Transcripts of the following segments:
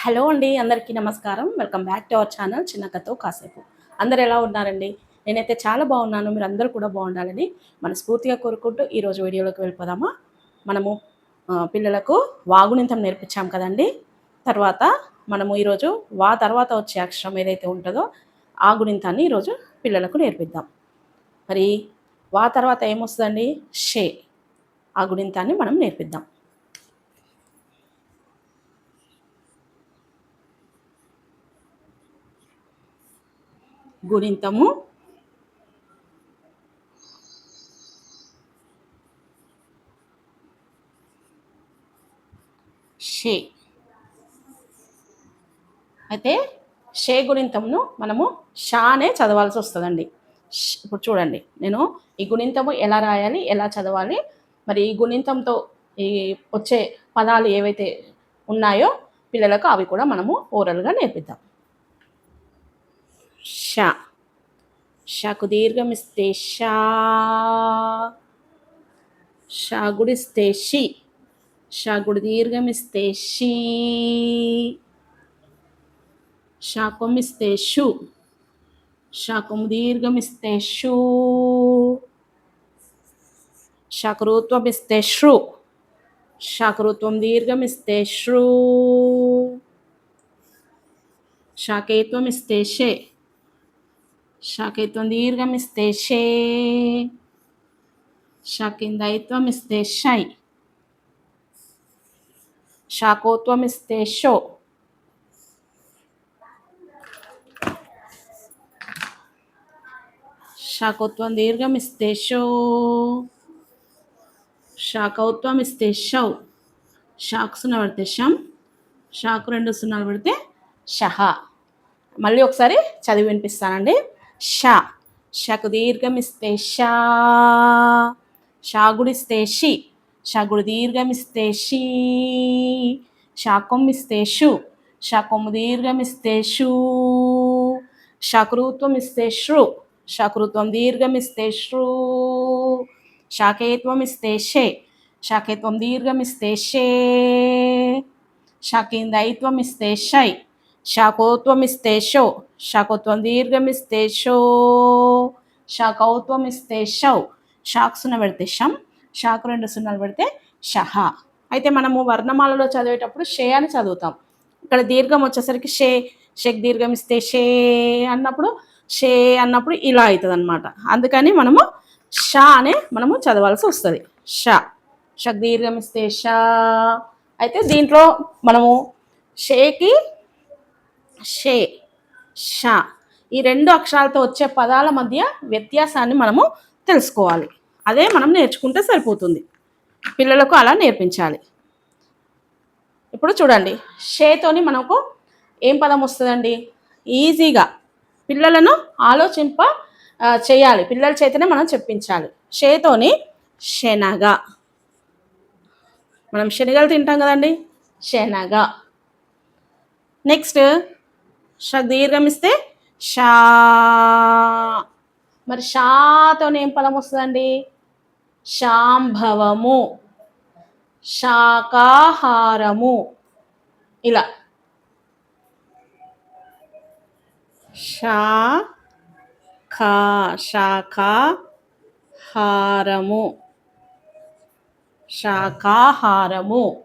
Hello అండి అందరికీ నమస్కారం. Welcome back to our channel చిన్నకతో కాసేపు. అందరు ఎలా ఉన్నారండి? నేనైతే చాలా బాగున్నాను మీరు అందరూ కూడా బాగుండాలని మనస్ఫూర్తిగా కోరుకుంటూ ఈరోజు వీడియోలోకి వెళ్ళిపోదామా? మనము పిల్లలకు వాగునింతం నేర్పించాం కదండి. తర్వాత మనము ఈరోజు వా తర్వాత వచ్చే అక్షరం ఏదైతే ఉంటుందో ఆ గుణింతాన్ని ఈరోజు పిల్లలకు నేర్పిద్దాం. మరి వా తర్వాత ఏమొస్తుందండి? షే. ఆ గుణింతాన్ని మనం నేర్పిద్దాం. గుణింతము. షే. అయితే షే గుణింతమును మనము షా అనే చదవాల్సి వస్తుందండి. ఇప్పుడు చూడండి. నేను ఈ గుణింతము ఎలా రాయాలి ఎలా చదవాలి మరి ఈ గుణింతంతో ఈ వచ్చే పదాలు ఏవైతే ఉన్నాయో పిల్లలకు అవి కూడా మనము ఓరల్గా నేర్పిద్దాం. షా షాకు దీర్ఘం ఇస్తే షా షా గుడిస్తే షి షా గుడి దీర్ఘం ఇస్తే షీ శాకం ఇస్తే షు శాకం దీర్ఘం ఇస్తే షూ శాకరుత్వం ఇస్తే శ్రు శాకరుత్వం దీర్ఘం ఇస్తే శ్రూ శాకేత్వం ఇస్తే షే శాకేత్వం దీర్ఘమిస్తే షే షే శాకిందైత్వం ఇస్తే షై షాకోత్వం ఇస్తే షో శాకోత్వం దీర్ఘం ఇస్తే షో శాకౌత్వం ఇస్తే షౌ షాక్ సున్నా పడితే షం షాకు రెండు సున్నాలు పడితే షహ మళ్ళీ ఒకసారి చదివి వినిపిస్తానండి. షా. షకు దీర్ఘం ఇస్తే షా. షాగుడిస్తే షి. షాగుడు దీర్ఘం ఇస్తే షీ. శాకం ఇస్తే షు. శాకము దీర్ఘం ఇస్తే షూ. షకృత్వం ఇస్తే శ్రు. షకృత్వం దీర్ఘం ఇస్తే శ్రూ. శాకేత్వం ఇస్తే షే. శాకేత్వం దీర్ఘం ఇస్తే షే. శాకిందైత్వం ఇస్తే షై. శాకోత్వం శాకోత్వం దీర్ఘమిస్తేషో షో. శాకౌత్వం ఇస్తే షాక్ సున్న పెడితే షం. షాకు రెండు సున్నాలు పెడితే షహ. అయితే మనము వర్ణమాలలో చదివేటప్పుడు షే అని చదువుతాం. ఇక్కడ దీర్ఘం వచ్చేసరికి షే. షేక్ దీర్ఘం ఇస్తే షే అన్నప్పుడు షే అన్నప్పుడు ఇలా అవుతుంది అనమాట అందుకని మనము షా అనే మనము చదవాల్సి వస్తుంది. షా. షక్ దీర్ఘం ఇస్తే షా. అయితే దీంట్లో మనము షేకి షే షా. ఈ రెండు అక్షరాలతో వచ్చే పదాల మధ్య వ్యత్యాసాన్ని మనము తెలుసుకోవాలి. అదే మనం నేర్చుకుంటే సరిపోతుంది. పిల్లలకు అలా నేర్పించాలి. ఇప్పుడు చూడండి. షేతోని మనకు ఏం పదం వస్తుందండి? ఈజీగా. పిల్లలను ఆలోచింప చేయాలి. పిల్లల చేతనే మనం చెప్పించాలి. షేతోని శనగ. మనం శనగలు తింటాం కదండి? శనగ. నెక్స్ట్ ష దీర్ఘం ఇస్తే షా. మరి షాతో ఏం పదం వస్తుందండి? శాంభవము. శాకాహారము ఇలా. షా ఖా శాఖాహారము. శాకాహారము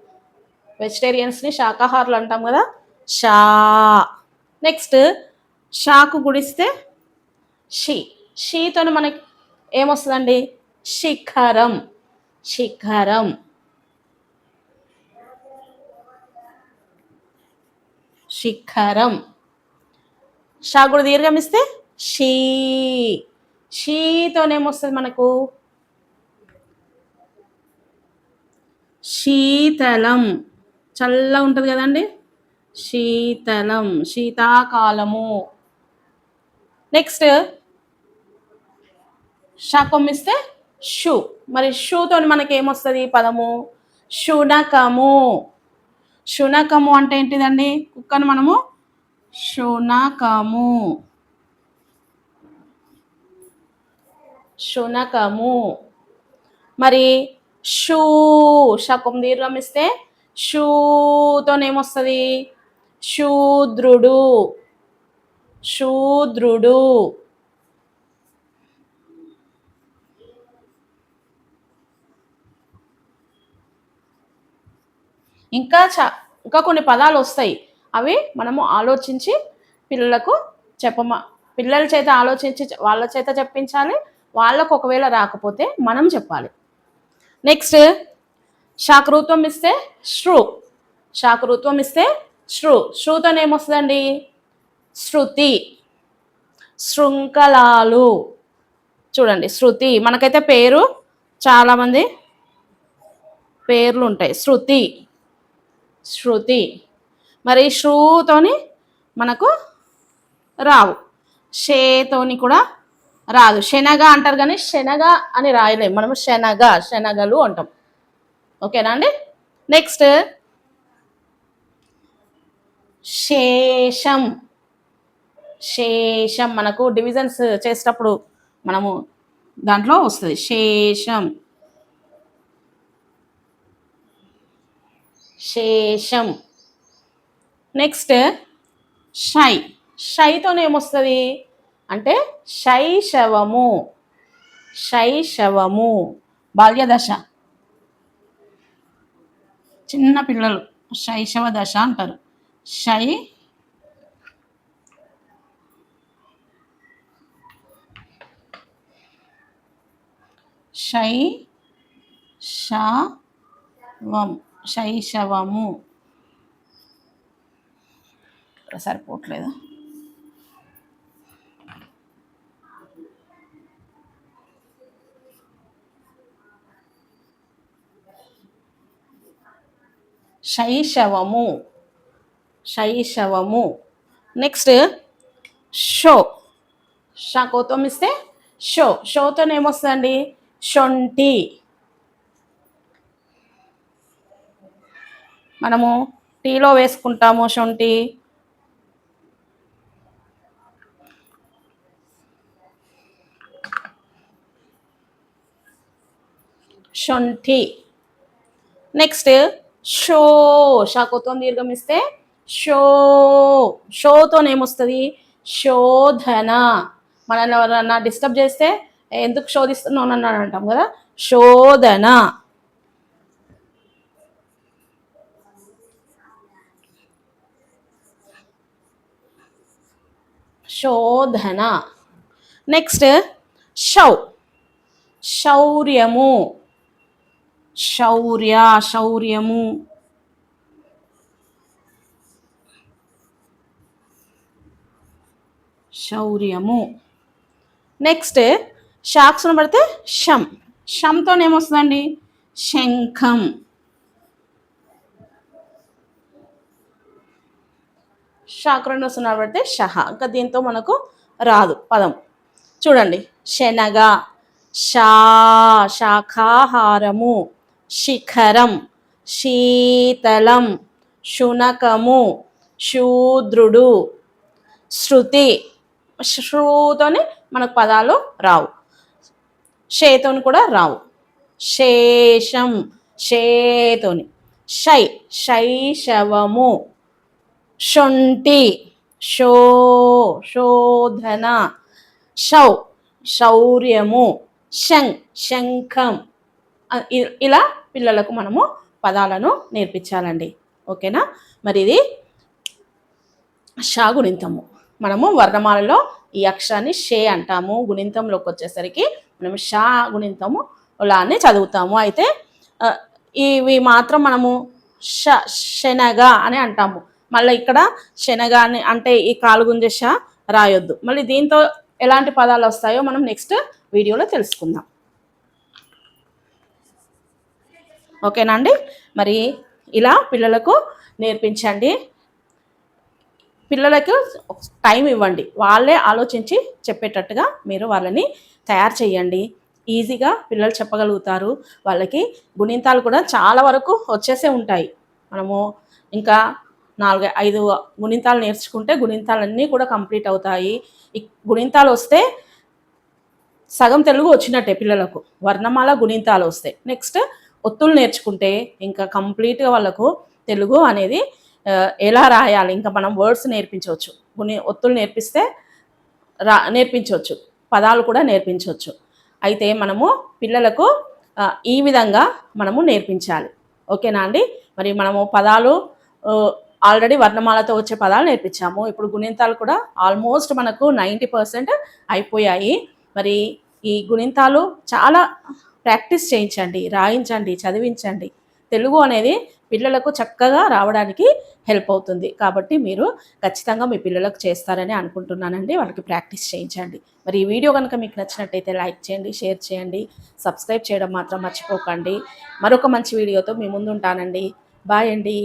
వెజిటేరియన్స్ని శాకాహారులు అంటాం కదా? షా. నెక్స్ట్ షాకు గుడిస్తే షీ. షీతో మనకి ఏమొస్తుందండి? శిఖరం. శిఖరం. శిఖరం. షాగుడు కూడా ఇస్తే షీ. షీతోనేమొస్తుంది మనకు? శీతలం. చల్ల ఉంటుంది కదండి? శీతలం శీతాకాలము. నెక్స్ట్ శాకం ఇస్తే షూ. మరి షూతో మనకి ఏమొస్తుంది పదము? శునకము. శునకము అంటే ఏంటిదండి? కుక్కను మనము శునకము. శునకము. మరి షూ శకం దీర్ఘం ఇస్తే షూతోనేమొస్తుంది? శూద్రుడు. శూద్రుడు. ఇంకా చా ఇంకా కొన్ని పదాలు వస్తాయి. అవి మనము ఆలోచించి పిల్లలకు చెప్పమ పిల్లల చేత ఆలోచించి వాళ్ళ చేత చెప్పించాలి. వాళ్ళకు ఒకవేళ రాకపోతే మనం చెప్పాలి. నెక్స్ట్ శాకృత్వం ఇస్తే శ్రు. శాకృత్వం ఇస్తే శ్రు శ్రుతో ఏమొస్తుందండి శృతి. శృంఖలాలు. చూడండి శృతి. మనకైతే పేరు చాలామంది పేర్లు ఉంటాయి శృతి. శృతి. మరి శ్రూతోని మనకు రావు. షేతోని కూడా రాదు. శనగ అంటారు కానీ శనగ అని రాయలేము మనము శనగ శనగలు అంటాం. ఓకేనా అండి? నెక్స్ట్ శేషం. శేషం మనకు డివిజన్స్ చేసేటప్పుడు మనము దాంట్లో వస్తుంది. శేషం. శేషం. నెక్స్ట్ షై షైతోనేమొస్తుంది అంటే శైశవము. శైశవము. బాల్యదశ. చిన్న పిల్లలు. శైశవ దశ అంటారు. శై శై శవం శైశవము ఇక్కడ సరిపోవట్లేదు శైశవము శైశవము. Next show. షకోతో ఇస్తే షో. షోతో ఏమొస్తుందండి షొంటి మనము టీలో వేసుకుంటాము శొంఠి శొంఠి నెక్స్ట్ షో. శాకోతో దీర్ఘం ఇస్తే షో షోతోనేమొస్తుంది? శోధన. మనల్ని ఎవరన్నా డిస్టర్బ్ చేస్తే ఎందుకు శోధిస్తున్నావు అని అంటాం కదా? శోధన. శోధన. నెక్స్ట్ షౌ. శౌర్యము. శౌర్య శౌర్యము. శౌర్యము. నెక్స్ట్ షాక్స్ను పడితే షం షంతో ఏమొస్తుందండి? శంఖం. షాక్ రెండు వస్తున్నారు పడితే షహ. ఇంకా దీంతో మనకు రాదు పదం. చూడండి. శనగ షా శాఖాహారము శిఖరం శీతలం శునకము శూద్రుడు శృతి. శ్రుతోని మనకు పదాలు రావు. షేతోని కూడా రావు. శేషం షేతోని షై శైశవము. శొంఠి షో శోధన. షౌ శౌర్యము. శంఖ్. శంఖం ఇ- ఇలా పిల్లలకు మనము పదాలను నేర్పించాలండి. ఓకేనా? మరి ఇది షాగుణింతము మనము వర్ణమాలలో ఈ అక్షరాన్ని షే అంటాము. గుణింతంలోకి వచ్చేసరికి మనం షా గుణింతము లానే చదువుతాము. అయితే ఇవి మాత్రం మనము ష శనగ అని అంటాము. మళ్ళీ ఇక్కడ శనగ అని అంటే ఈ కాలుగుంజ ష రాయొద్దు. మళ్ళీ దీంతో ఎలాంటి పదాలు వస్తాయో మనం నెక్స్ట్ వీడియోలో తెలుసుకుందాం. ఓకేనా అండి? మరి ఇలా పిల్లలకు నేర్పించండి. పిల్లలకు టైం ఇవ్వండి. వాళ్ళే ఆలోచించి చెప్పేటట్టుగా మీరు వాళ్ళని తయారు చేయండి. ఈజీగా పిల్లలు చెప్పగలుగుతారు. వాళ్ళకి గుణింతాలు కూడా చాలా వరకు వచ్చేసే ఉంటాయి. మనము ఇంకా నాలుగు ఐదు గుణింతాలు నేర్చుకుంటే గుణింతాలన్నీ కూడా కంప్లీట్ అవుతాయి. గుణింతాలు వస్తే సగం తెలుగు వచ్చినట్టే పిల్లలకు. వర్ణమాల గుణింతాలు వస్తాయి. నెక్స్ట్ ఒత్తులు నేర్చుకుంటే ఇంకా కంప్లీట్గా వాళ్ళకు తెలుగు అనేది ఎలా రాయాలి? ఇంకా మనం వర్డ్స్ నేర్పించవచ్చు. కొన్ని ఒత్తులు నేర్పిస్తే రా నేర్పించవచ్చు. పదాలు కూడా నేర్పించవచ్చు. అయితే మనము పిల్లలకు ఈ విధంగా మనము నేర్పించాలి. ఓకేనా అండి? మరి మనము పదాలు ఆల్రెడీ వర్ణమాలతో వచ్చే పదాలు నేర్పించాము. ఇప్పుడు గుణింతాలు కూడా ఆల్మోస్ట్ మనకు నైంటీ పర్సెంట్ అయిపోయాయి. మరి ఈ గుణింతాలు చాలా ప్రాక్టీస్ చేయించండి. రాయించండి చదివించండి. తెలుగు అనేది పిల్లలకు చక్కగా రావడానికి హెల్ప్ అవుతుంది. కాబట్టి మీరు ఖచ్చితంగా మీ పిల్లలకు చేస్తారని అనుకుంటున్నానండి. వాళ్ళకి ప్రాక్టీస్ చేయించండి. మరి ఈ వీడియో కనుక మీకు నచ్చినట్టయితే లైక్ చేయండి షేర్ చేయండి సబ్స్క్రైబ్ చేయడం మాత్రం మర్చిపోకండి. మరొక మంచి వీడియోతో మీ ముందు ఉంటానండి బాయ్ అండి.